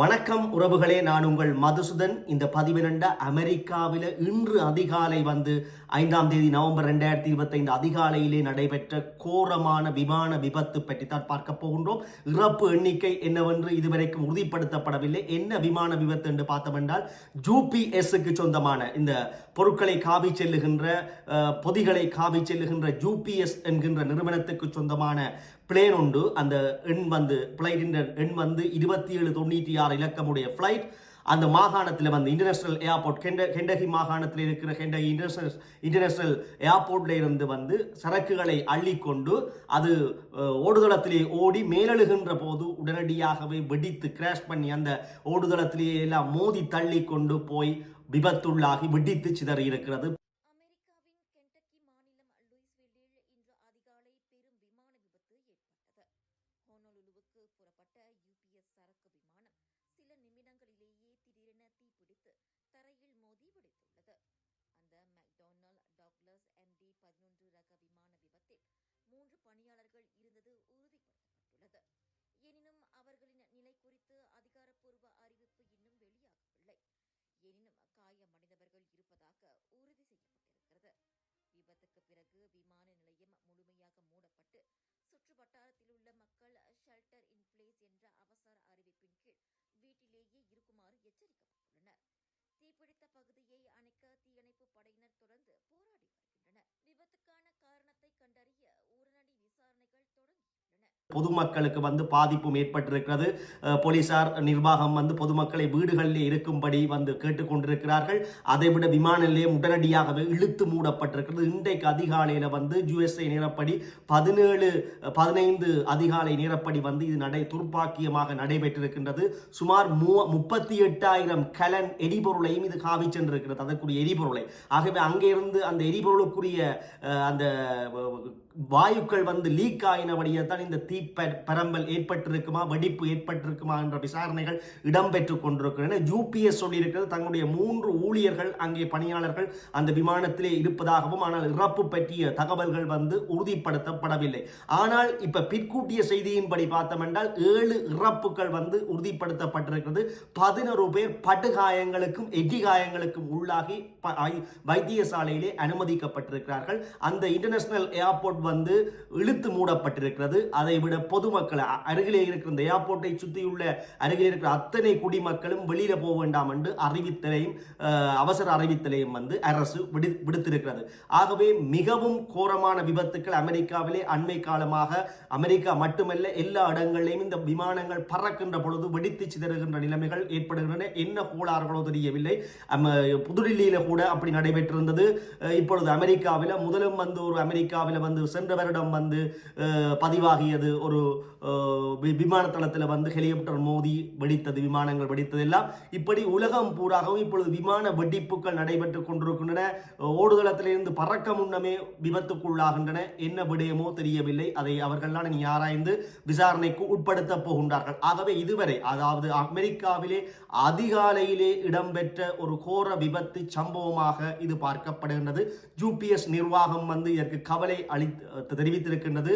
வணக்கம் உறவுகளே நான் உங்கள் மதுசூதன். இந்த பதிவிரண்ட அமெரிக்காவில் இன்று அதிகாலை வந்து ஐந்தாம் தேதி நவம்பர் ரெண்டாயிரத்தி இருபத்தைந்து அதிகாலையிலே நடைபெற்ற கோரமான விமான விபத்து பற்றி தான் பார்க்க போகின்றோம். இறப்பு எண்ணிக்கை என்னவென்று இதுவரைக்கும் உறுதிப்படுத்தப்படவில்லை. என்ன விமான விபத்து என்று பார்த்தோம் என்றால் ஜூபிஎஸ்க்கு சொந்தமான இந்த பொருட்களை காவி செல்லுகின்ற பொதிகளை காவி செல்லுகின்ற ஜூபிஎஸ் என்கின்ற நிறுவனத்துக்கு சொந்தமான பிளேன் உண்டு. அந்த எண் வந்து பிளைட்டின் எண் வந்து இருபத்தி ஏழு தொண்ணூற்றி ஆறு இலக்கமுடைய ஃப்ளைட் அந்த மாகாணத்தில் வந்து இன்டர்நேஷ்னல் ஏர்போர்ட் கெண்ட கெண்டகி மாகாணத்தில் இருக்கிற கெண்டகி இன்டர்நேஷனல் இன்டர்நேஷ்னல் ஏர்போர்ட்டில் இருந்து வந்து சரக்குகளை அள்ளிக்கொண்டு அது ஓடுதளத்திலே ஓடி மேலெழுகின்ற போது உடனடியாகவே வெடித்து கிராஷ் பண்ணி அந்த ஓடுதளத்திலேயே எல்லாம் மோதி தள்ளி கொண்டு போய் விபத்துள்ளாகி வெடித்து சிதறி இருக்கிறது. புறப்பட்ட யூபிஎஸ் சரக்கு விமானம் சில நிமிடங்களிலேயே திடீரென தீப்பிடித்து தரையில் மோதி வெடித்துள்ளது. அந்த மெக்டொனால்ட் டாக்லஸ் எம்டி பதினொன்று ரக விமான விபத்தில் மூன்று பணியாளர்கள் இருந்தது உறுதிப்படுத்தப்பட்டுள்ளது. எனினும் அவர்களின் நிலை குறித்து அதிகாரப்பூர்வ அறிவிப்பு இன்னும் வெளியாகவில்லை. எனினும் காயமடைந்தவர்கள் இருப்பதாக உறுதி செய்யப்பட்டிருக்கிறது. விபத்துக்கு பிறகு விமான நிலையம் முழுமையாக மூடப்பட்டு சுற்று வட்டாரத்தில் உள்ள மக்கள் ஷெல்டர் இன் பிளேஸ் என்ற அவசர அறிவிப்பு கீழ் இருக்குமாறு எச்சரிக்கப்பட்டுள்ளனர். தீப்பிடித்த பகுதியை அணைக்க தீயணைப்பு படையினர் தொடர்ந்து போராடி வருகின்றனர். விபத்துக்கான காரணத்தை கண்டறிய உடனடி விசாரணைகள் தொடங்கி பொதுமக்களுக்கு வந்து பாதிப்பும் ஏற்பட்டிருக்கிறது. போலீசார் நிர்வாகம் வந்து பொதுமக்களை வீடுகளில் இருக்கும்படி வந்து கேட்டுக்கொண்டிருக்கிறார்கள். அதைவிட விமான நிலையம் உடனடியாகவே இழுத்து மூடப்பட்டிருக்கிறது. இன்றைக்கு அதிகாலையில் வந்து யுஎஸ்ஏ நேரப்படி பதினேழு பதினைந்து அதிகாலை நேரப்படி வந்து இது நடை துர்ப்பாக்கியமாக நடைபெற்றிருக்கின்றது. சுமார் மூ முப்பத்தி எட்டாயிரம் கலன் எரிபொருளையும் இது காவி சென்றிருக்கிறது. அதற்குரிய எரிபொருளை. ஆகவே அங்கே இருந்து அந்த எரிபொருளுக்குரிய அந்த வாயுக்கள் வந்து லீக் ஆயினபடியே தான் இந்த தீ பரம்பல் ஏற்பட்டிருக்குமா வெடிப்பு ஏற்பட்டிருக்குமா என்ற விசாரணைகள் இடம்பெற்று கொண்டிருக்கின்றன யூபிஎஸ் சொல்லியிருக்கிறது. தங்களுடைய மூன்று ஊழியர்கள் அங்கே பணியாளர்கள் அந்த விமானத்திலே இருப்பதாகவும் ஆனால் இறப்பு பற்றிய தகவல்கள் வந்து உறுதிப்படுத்தப்படவில்லை. ஆனால் இப்ப பிற்கூட்டிய செய்தியின்படி பார்த்தோம் என்றால் ஏழு இறப்புகள் வந்து உறுதிப்படுத்தப்பட்டிருக்கிறது. பதினோரு பேர் படுகாயங்களுக்கும் எட்டிகாயங்களுக்கும் உள்ளாகி வைத்தியசாலையிலே அனுமதிக்கப்பட்டிருக்கிறார்கள். அந்த இன்டர்நேஷனல் ஏர்போர்ட் வந்து இழுத்து மூடப்பட்டிருக்கிறது. அதை விட பொதுமக்கள் அருகிலே இருக்கிற இந்த ஏர்போர்ட்டை சுற்றியுள்ள அருகில் இருக்கிற அத்தனை குடிமக்களும் வெளியில போக வேண்டாம் என்று அறிவித்தலையும் அவசர அறிவித்தலையும் வந்து அரசு விடு விடுத்திருக்கிறது. ஆகவே மிகவும் கோரமான விபத்துக்கள் அமெரிக்காவிலே அண்மை காலமாக அமெரிக்கா மட்டுமல்ல எல்லா இடங்களிலும் இந்த விமானங்கள் பறக்கின்ற பொழுது வெடித்து சிதறுகின்ற நிலைமைகள் ஏற்படுகின்றன. என்ன கோளாறுகளோ தெரியவில்லை. புதுடில்லியில கூட அப்படி நடைபெற்றிருந்தது. இப்பொழுது அமெரிக்காவில் முதலும் வந்து ஒரு அமெரிக்காவில் வந்து சென்ற வருடம் வந்து பதிவாகியது ஒரு விமானத்தளத்தில் வந்து ஹெலிகாப்டர் மோதி வெடித்தது விமானங்கள் வெடித்தது எல்லாம் இப்படி உலகம் பூராகவும் இப்பொழுது விமான வெடிப்புகள் நடைபெற்று கொண்டிருக்கின்றன. ஓடுதளத்திலிருந்து பறக்க முன்னமே விபத்துக்குள்ளாகின்றன. என்ன விடயமோ தெரியவில்லை. அதை அவர்கள்லாம் நீ ஆராய்ந்து விசாரணைக்கு உட்படுத்த போகின்றார்கள். ஆகவே இதுவரை அதாவது அமெரிக்காவிலே அதிகாலையிலே இடம்பெற்ற ஒரு கோர விபத்து சம்பவமாக இது பார்க்கப்படுகின்றது. ஜூபிஎஸ் நிர்வாகம் வந்து இதற்கு கவலை அளி தெரிவித்திருக்கின்றது.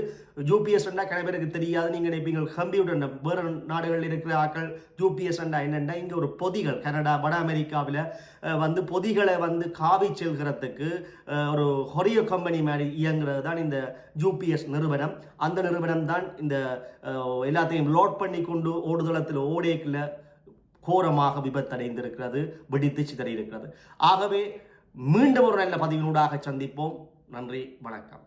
ஜூபிஎஸ் அண்டா கிளம்ப எனக்கு தெரியாது நீங்கள் நினைப்பீங்க கம்ப்யூட்டர் வேறு நாடுகளில் இருக்கிற ஆக்கள் ஜூபிஎஸ் அண்டா என்னென்னா இங்கே ஒரு பொதிகள் கனடா வட அமெரிக்காவில் வந்து பொதிகளை வந்து காவி செல்கிறதுக்கு ஒரு ஹொரியோ கம்பெனி மாதிரி இயங்குறது தான் இந்த ஜூபிஎஸ் நிறுவனம். அந்த நிறுவனம் தான் இந்த எல்லாத்தையும் லோட் பண்ணி கொண்டு ஓடுதளத்தில் ஓடேக்கில் கோரமாக விபத்தடைந்திருக்கிறது வெடித்து சிதறியிருக்கிறது. ஆகவே மீண்டும் ஒரு நல்ல பதிவினூடாக சந்திப்போம். நன்றி வணக்கம்.